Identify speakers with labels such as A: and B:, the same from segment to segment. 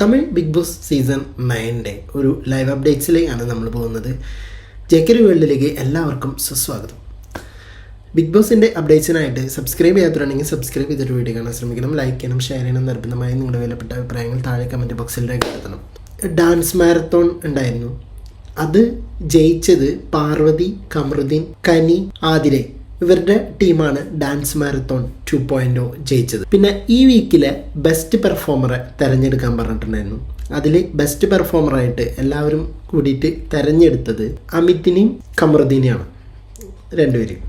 A: Tamil big boss season നയന്റെ ഒരു live അപ്ഡേറ്റ്സിലേക്കാണ് നമ്മൾ പോകുന്നത്. ജേക്കരി വേൾഡിലേക്ക് എല്ലാവർക്കും സുസ്വാഗതം. ബിഗ് ബോസിന്റെ അപ്ഡേറ്റ്സിനായിട്ട് സബ്സ്ക്രൈബ് ചെയ്യാത്തവരാണെങ്കിൽ സബ്സ്ക്രൈബ് ചെയ്തിട്ട് വീഡിയോ കാണാൻ ശ്രമിക്കണം. ലൈക്ക് ചെയ്യണം ഷെയർ ചെയ്യണം നിർബന്ധമായും നിങ്ങളുടെ വിലപ്പെട്ട അഭിപ്രായങ്ങൾ താഴെ കമന്റ് ബോക്സിൽ രേഖപ്പെടുത്തണം. ഡാൻസ് മാരത്തോൺ ഉണ്ടായിരുന്നു. അത് ജയിച്ചത് പാർവതി കമറുദ്ദീൻ കനി ആതിരെ. ഇവരുടെ ടീമാണ് ഡാൻസ് മാരത്തോൺ ടു പോയിന്റോ ജയിച്ചത്. പിന്നെ ഈ വീക്കിലെ ബെസ്റ്റ് പെർഫോമറെ തിരഞ്ഞെടുക്കാൻ പറഞ്ഞിട്ടുണ്ടായിരുന്നു. അതിൽ ബെസ്റ്റ് പെർഫോമറായിട്ട് എല്ലാവരും കൂടിയിട്ട് തിരഞ്ഞെടുത്തത് അമിത്തിനെയും കമറുദ്ദീനെയാണ്. രണ്ടുപേരും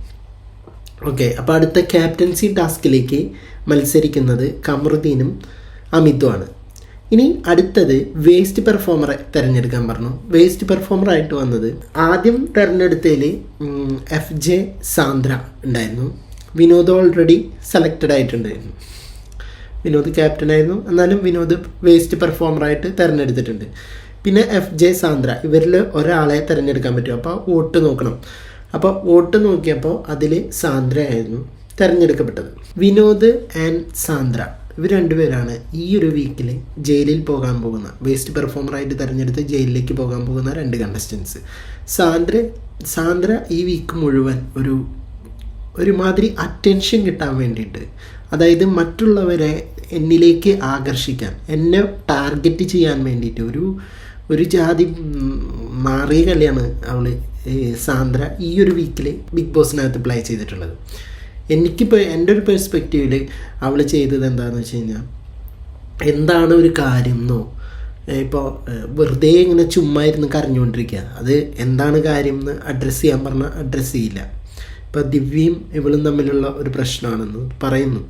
A: ഓക്കെ അപ്പോൾ അടുത്ത ക്യാപ്റ്റൻസി ടാസ്കിലേക്ക് മത്സരിക്കുന്നത് കമറുദ്ദീനും അമിതുമാണ് ഇനി അടുത്തത് വേസ്റ്റ് പെർഫോമറെ തിരഞ്ഞെടുക്കാൻ പറഞ്ഞു. വേസ്റ്റ് പെർഫോമർ ആയിട്ട് വന്നത് ആദ്യം തിരഞ്ഞെടുത്തതിൽ എഫ് ജെ സാന്ദ്ര ഉണ്ടായിരുന്നു. വിനോദ് ഓൾറെഡി സെലക്റ്റഡ് ആയിട്ടുണ്ടായിരുന്നു. വിനോദ് ക്യാപ്റ്റനായിരുന്നു എന്നാലും വിനോദ് വേസ്റ്റ് പെർഫോമറായിട്ട് തിരഞ്ഞെടുത്തിട്ടുണ്ട്. പിന്നെ എഫ് ജെ സാന്ദ്ര ഇവരിൽ ഒരാളെ തിരഞ്ഞെടുക്കാൻ പറ്റും. അപ്പോൾ വോട്ട് നോക്കണം. അപ്പോൾ വോട്ട് നോക്കിയപ്പോൾ അതിൽ സാന്ദ്ര ആയിരുന്നു തിരഞ്ഞെടുക്കപ്പെട്ടത്. Vinod and Sandra. ഇവർ രണ്ടുപേരാണ് ഈ ഒരു വീക്കിൽ ജയിലിൽ പോകാൻ പോകുന്ന വേസ്റ്റ് പെർഫോമറായിട്ട് തിരഞ്ഞെടുത്ത് ജയിലിലേക്ക് പോകാൻ പോകുന്ന രണ്ട് കണ്ടസ്റ്റൻസ് സാന്ദ്ര സാന്ദ്ര ഈ വീക്ക് മുഴുവൻ ഒരു ഒരുമാതിരി അറ്റൻഷൻ കിട്ടാൻ വേണ്ടിയിട്ട് അതായത് മറ്റുള്ളവരെ എന്നിലേക്ക് ആകർഷിക്കാൻ എന്നെ ടാർഗറ്റ് ചെയ്യാൻ വേണ്ടിയിട്ട് ഒരു ഒരു ജാതി മാറിയ കളിയാണ് അവൾ സാന്ദ്ര ഈ ഒരു വീക്കിൽ ബിഗ് ബോസിനകത്ത് പ്ലേ ചെയ്തിട്ടുള്ളത്. എനിക്കിപ്പോൾ എന്റെ ഒരു പെർസ്പെക്റ്റീവിൽ അവൾ ചെയ്തത് എന്താണെന്ന് വെച്ച് കഴിഞ്ഞാൽ എന്താണ് ഒരു കാര്യം എന്നോ ഇപ്പോൾ വെറുതെ ഇങ്ങനെ ചുമ്മാ ഇരുന്ന് കരഞ്ഞുകൊണ്ടിരിക്കുക അത് എന്താണ് കാര്യം എന്ന് അഡ്രസ്സ് ചെയ്യാൻ പറഞ്ഞാൽ അഡ്രസ്സ് ചെയ്യില്ല. ഇപ്പോൾ ദിവ്യയും ഇവളും തമ്മിലുള്ള ഒരു പ്രശ്നമാണെന്ന് പറയുന്നു.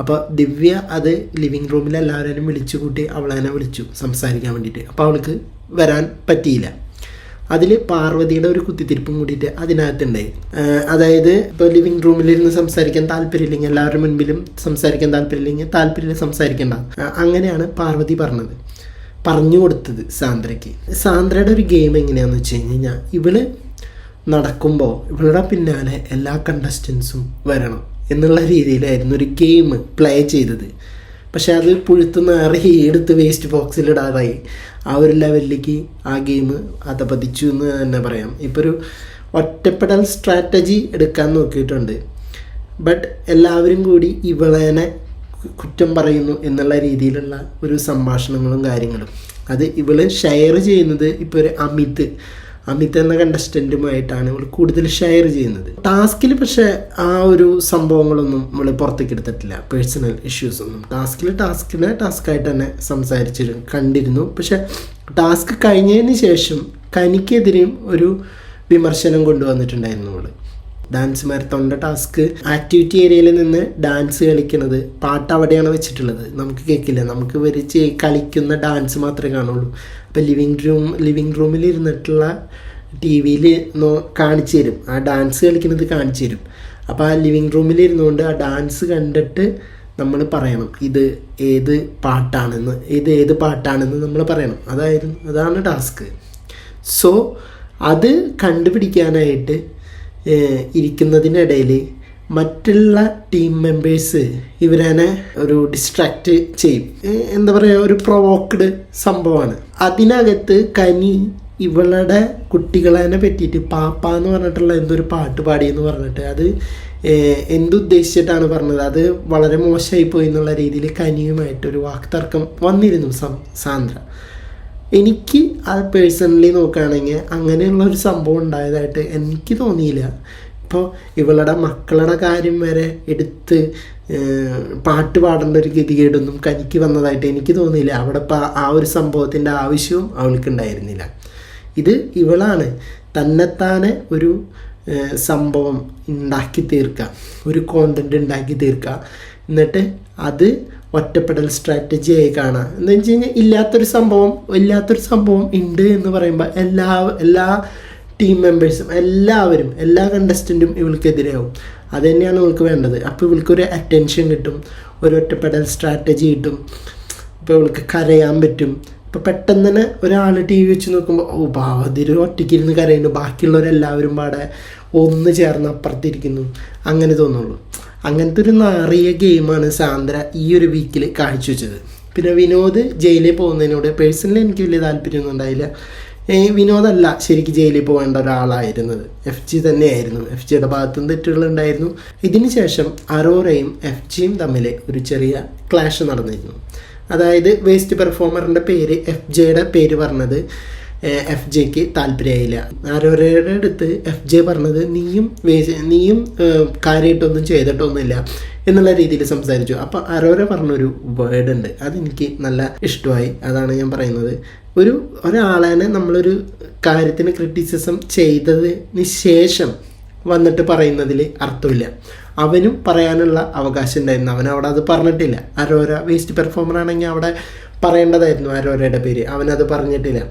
A: അപ്പോൾ ദിവ്യ അത് ലിവിങ് റൂമിൽ എല്ലാവരെയും വിളിച്ചു കൂട്ടി അവളെന്നെ വിളിച്ചു സംസാരിക്കാൻ വേണ്ടിയിട്ട്. അപ്പോൾ അവൾക്ക് വരാൻ പറ്റിയില്ല. അതിൽ പാർവതിയുടെ ഒരു കുത്തിത്തിരിപ്പും കൂടിയിട്ട് അതിനകത്തുണ്ടായി അതായത് ഇപ്പോൾ ലിവിങ് റൂമിലിരുന്ന് സംസാരിക്കാൻ താല്പര്യമില്ലെങ്കിൽ എല്ലാവരുടെ മുൻപിലും സംസാരിക്കാൻ താല്പര്യമില്ലെങ്കിൽ താല്പര്യമില്ല സംസാരിക്കേണ്ട. അങ്ങനെയാണ് പാർവതി പറഞ്ഞത്. പറഞ്ഞു കൊടുത്തത് സാന്ദ്രയ്ക്ക്. സാന്ദ്രയുടെ ഒരു ഗെയിം എങ്ങനെയാണെന്ന് വെച്ച് കഴിഞ്ഞാൽ ഇവൾ നടക്കുമ്പോൾ ഇവളുടെ പിന്നാലെ എല്ലാ കണ്ടസ്റ്റൻസും വരണം എന്നുള്ള രീതിയിലായിരുന്നു ഒരു ഗെയിം പ്ലേ ചെയ്തത്. പക്ഷെ അത് പുഴുത്ത് നാറി എടുത്ത് വേസ്റ്റ് ബോക്സിൽ ഇടാതായി. ആ ഒരു ലെവലിലേക്ക് ആ ഗെയിം അതപതിച്ചു എന്ന് തന്നെ പറയാം. ഇപ്പോൾ ഒരു ഒറ്റപ്പെടൽ സ്ട്രാറ്റജി എടുക്കാൻ നോക്കിയിട്ടുണ്ട്. ബട്ട് എല്ലാവരും കൂടി ഇവളേനെ കുറ്റം പറയുന്നു എന്നുള്ള രീതിയിലുള്ള ഒരു സംഭാഷണങ്ങളും കാര്യങ്ങളും. അത് ഇവൾ ഷെയർ ചെയ്യുന്നത് ഇപ്പോൾ ഒരു അമിത് അമിത് എന്ന കണ്ടസ്റ്റന്റുമായിട്ടാണ് നമ്മൾ കൂടുതൽ ഷെയർ ചെയ്യുന്നത്. ടാസ്കിൽ പക്ഷേ ആ ഒരു സംഭവങ്ങളൊന്നും നമ്മൾ പുറത്തേക്ക് എടുത്തിട്ടില്ല. പേഴ്സണൽ ഇഷ്യൂസ് ഒന്നും. ടാസ്കിൽ ടാസ്കിനെ ടാസ്ക്കായിട്ട് തന്നെ സംസാരിച്ചിരുന്നു കണ്ടിരുന്നു. പക്ഷെ ടാസ്ക് കഴിഞ്ഞതിന് ശേഷം കനിക്കെതിരെയും ഒരു വിമർശനം കൊണ്ടുവന്നിട്ടുണ്ടായിരുന്നു അവൾ ഡാൻസ് മാരത്തോണിന്റെ ടാസ്ക് ആക്ടിവിറ്റി ഏരിയയിൽ നിന്ന് ഡാൻസ് കളിക്കുന്നത്. പാട്ട് അവിടെയാണ് വെച്ചിട്ടുള്ളത്. നമുക്ക് കേൾക്കില്ല. നമുക്ക് വരിച്ച് കളിക്കുന്ന ഡാൻസ് മാത്രമേ കാണുള്ളൂ. അപ്പോൾ ലിവിങ് റൂം ലിവിങ് റൂമിൽ ഇരുന്നിട്ടുള്ള ടി വിയിൽ കാണിച്ചു തരും. ആ ഡാൻസ് കളിക്കുന്നത് കാണിച്ചു തരും. അപ്പോൾ ആ ലിവിങ് റൂമിൽ ഇരുന്നുകൊണ്ട് ആ ഡാൻസ് കണ്ടിട്ട് നമ്മൾ പറയണം. ഇത് ഏത് പാട്ടാണെന്ന്. ഇത് ഏത് പാട്ടാണെന്ന് നമ്മൾ പറയണം. അതായിരുന്നു അതാണ് ടാസ്ക് സോ അത് കണ്ടുപിടിക്കാനായിട്ട് ഇരിക്കുന്നതിനിടയിൽ മറ്റുള്ള ടീം മെമ്പേഴ്സ് ഇവരനെ ഒരു ഡിസ്ട്രാക്റ്റ് ചെയ്യും. എന്താ പറയുക ഒരു പ്രൊവോക്ഡ് സംഭവമാണ്. അതിനകത്ത് കനി ഇവളുടെ കുട്ടികളെ പറ്റിയിട്ട് പാപ്പ എന്ന് പറഞ്ഞിട്ടുള്ള എന്തൊരു പാട്ട് പാടി എന്ന് പറഞ്ഞിട്ട് അത് എന്തുദ്ദേശിച്ചിട്ടാണ് പറഞ്ഞത്? അത് വളരെ മോശമായി പോയി എന്നുള്ള രീതിയിൽ കനിയുമായിട്ട് ഒരു വാക്തർക്കം വന്നിരുന്നു സാന്ദ്ര. എനിക്ക് അത് പേഴ്സണലി നോക്കുകയാണെങ്കിൽ അങ്ങനെയുള്ള ഒരു സംഭവം ഉണ്ടായതായിട്ട് എനിക്ക് തോന്നിയില്ല. ഇപ്പോൾ ഇവളുടെ മക്കളുടെ കാര്യം വരെ എടുത്ത് പാട്ട് പാടേണ്ട ഒരു ഗതികേടൊന്നും കനിക്ക് വന്നതായിട്ട് എനിക്ക് തോന്നിയില്ല. അവിടെ ഇപ്പോൾ ആ ഒരു സംഭവത്തിന്റെ ആവശ്യവും അവൾക്കുണ്ടായിരുന്നില്ല ഇത് ഇവളാണ് തന്നെത്താനെ ഒരു സംഭവം ഉണ്ടാക്കി തീർക്കുക. ഒരു കോണ്ടന്റ് ഉണ്ടാക്കി തീർക്കുക. എന്നിട്ട് അത് ഒറ്റപ്പെടൽ സ്ട്രാറ്റജി ആയി കാണാം. എന്ന് വെച്ച് കഴിഞ്ഞാൽ ഇല്ലാത്തൊരു സംഭവം ഇല്ലാത്തൊരു സംഭവം ഉണ്ട് എന്ന് പറയുമ്പോൾ എല്ലാ എല്ലാ ടീം മെമ്പേഴ്സും എല്ലാവരും എല്ലാ കണ്ടസ്റ്റന്റും ഇവൾക്കെതിരെയാവും അത് തന്നെയാണ് ഇവൾക്ക് വേണ്ടത്. അപ്പോൾ ഇവൾക്കൊരു അറ്റൻഷൻ കിട്ടും ഒരു ഒറ്റപ്പെടൽ സ്ട്രാറ്റജി കിട്ടും. ഇപ്പോൾ ഇവൾക്ക് കരയാൻ പറ്റും. ഇപ്പോൾ പെട്ടെന്ന് തന്നെ ഒരാൾ ടി വി വെച്ച് നോക്കുമ്പോൾ ഓ ബാവതിര് ഒറ്റയ്ക്ക് ഇരുന്ന് കരയുന്നു. ബാക്കിയുള്ളവരെല്ലാവരും പാടെ ഒന്ന് ചേർന്ന് അപ്പുറത്തിരിക്കുന്നു. അങ്ങനെ തോന്നുള്ളൂ. അങ്ങനത്തെ ഒരു നാറിയ ഗെയിമാണ് സാന്ദ്ര ഈ ഒരു വീക്കിൽ കാഴ്ചവെച്ചത് പിന്നെ വിനോദ് ജയിലിൽ പോകുന്നതിനോട് പേഴ്സണലി എനിക്ക് വലിയ താല്പര്യമൊന്നും ഉണ്ടായില്ല. വിനോദല്ല ശരിക്കും ജയിലിൽ പോകേണ്ട ഒരാളായിരുന്നത്. എഫ് ജി തന്നെയായിരുന്നു. എഫ് ജിയുടെ ഭാഗത്തും തെറ്റുകളുണ്ടായിരുന്നു ഇതിന് ശേഷം അറോറയും എഫ് ജിയും തമ്മിൽ ഒരു ചെറിയ ക്ലാഷ് നടന്നിരുന്നു. അതായത് വേസ്റ്റ് പെർഫോമറിന്റെ പേര് എഫ് ജെയുടെ പേര് പറഞ്ഞത് എഫ് ജെക്ക് താല്പര്യമായില്ല ആരോരയുടെ അടുത്ത് എഫ് ജെ പറഞ്ഞത് നീയും നീയും കാര്യമായിട്ടൊന്നും ചെയ്തിട്ടൊന്നുമില്ല എന്നുള്ള രീതിയിൽ സംസാരിച്ചു. അപ്പോൾ അരോര പറഞ്ഞൊരു വേർഡ് ഉണ്ട്. അതെനിക്ക് നല്ല ഇഷ്ടമായി. അതാണ് ഞാൻ പറയുന്നത്. ഒരു ഒരാളെ നമ്മളൊരു കാര്യത്തിന് ക്രിറ്റിസിസം ചെയ്തതിന് ശേഷം വന്നിട്ട് പറയുന്നതിൽ അർത്ഥമില്ല. അവനും പറയാനുള്ള അവകാശം ഉണ്ടായിരുന്നു അവൻ അവിടെ അത് പറഞ്ഞിട്ടില്ല. ആരോര വേസ്റ്റ് പെർഫോമർ ആണെങ്കിൽ അവിടെ പറയേണ്ടതായിരുന്നു അരോരയുടെ പേര്. അവനത് പറഞ്ഞിട്ടില്ല.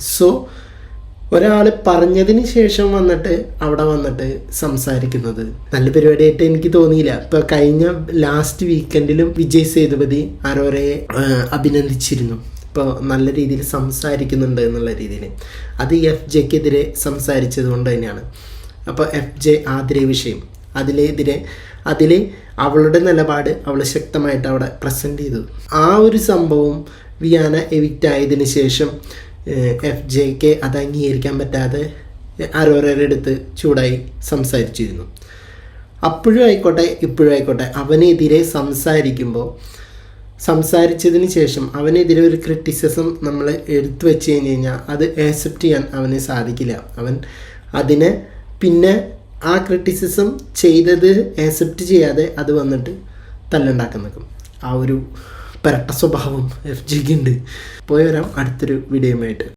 A: സോ ഒരാൾ പറഞ്ഞതിന് ശേഷം വന്നിട്ട് അവിടെ വന്നിട്ട് സംസാരിക്കുന്നത്. നല്ല പരിപാടിയായിട്ട് എനിക്ക് തോന്നിയില്ല. ഇപ്പൊ കഴിഞ്ഞ ലാസ്റ്റ് വീക്കെൻഡിലും വിജയ് സേതുപതി ആരോരയെ അഭിനന്ദിച്ചിരുന്നു. ഇപ്പോൾ നല്ല രീതിയിൽ സംസാരിക്കുന്നുണ്ട് എന്നുള്ള രീതിയിൽ. അത് എഫ് ജെക്കെതിരെ സംസാരിച്ചത് കൊണ്ട് തന്നെയാണ്. അപ്പോൾ എഫ് ജെ ആതിരെ വിഷയം. അതിലെതിരെ അതിൽ അവളുടെ നിലപാട് അവൾ ശക്തമായിട്ട് അവിടെ പ്രസന്റ് ചെയ്തത് ആ ഒരു സംഭവം വിയാന എവിക്റ്റ് ആയതിനു ശേഷം എഫ് ജെ കെ അത് അംഗീകരിക്കാൻ പറ്റാതെ അരോരയുടെ അടുത്ത് ചൂടായി സംസാരിച്ചിരുന്നു. അപ്പോഴും ആയിക്കോട്ടെ ഇപ്പോഴും ആയിക്കോട്ടെ അവനെതിരെ സംസാരിക്കുമ്പോൾ സംസാരിച്ചതിന് ശേഷം അവനെതിരെ ഒരു ക്രിറ്റിസിസം നമ്മൾ എടുത്തു വെച്ച് കഴിഞ്ഞ് കഴിഞ്ഞാൽ അത് ആക്സെപ്റ്റ് ചെയ്യാൻ അവന് സാധിക്കില്ല. അവൻ അതിനെ പിന്നെ ആ ക്രിറ്റിസിസം ചെയ്തത് ആക്സെപ്റ്റ് ചെയ്യാതെ അത് വന്നിട്ട് തല്ലുണ്ടാക്കാൻ നിൽക്കും ആ ഒരു പെരട്ട സ്വഭാവം എഫ് ജിക്ക് ഉണ്ട്. പോയി വരാം. അടുത്തൊരു വീഡിയോയുമായിട്ട്